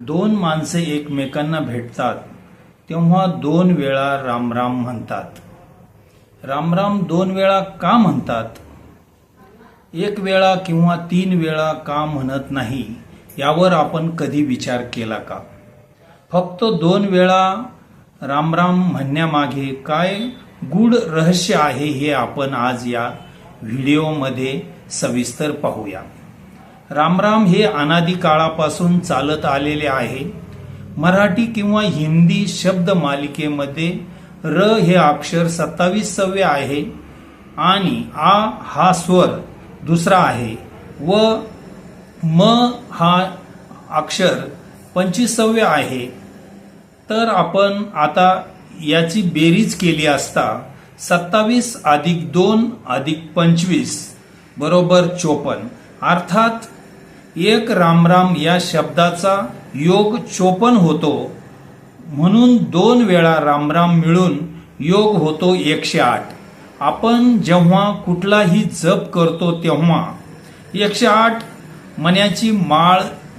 दोन माणसे एकमेकांना भेटतात तेव्हा दोन वेळा रामराम म्हणतात. रामराम दोन वेळा का म्हणतात? एक वेळा किंवा तीन वेळा का म्हणत नाही यावर आपण कधी विचार केला का? फक्त दोन वेळा रामराम म्हणण्यामागे काय गूढ रहस्य आहे हे आपण आज या व्हिडिओमध्ये सविस्तर पाहूया. रामराम हे अनादी काळापासून चालत आलेले आहे. मराठी किंवा हिंदी शब्द मालिकेमध्ये र हे अक्षर सत्तावीसावे आहे आणि आ हा स्वर दुसरा आहे. व म हा अक्षर पंचवीसावे आहे. तर आपण आता याची बेरीज केली असता सत्तावीस अधिक दोन अधिक पंचवीस बरोबर चोपन्न. अर्थात एक रामराम या शब्दाचा योग चोपन होतो म्हणून दोन वेळा रामराम मिळून योग होतो एकशे आठ. आपण जेव्हा कुठलाही जप करतो तेव्हा एकशे आठ मण्याची माळ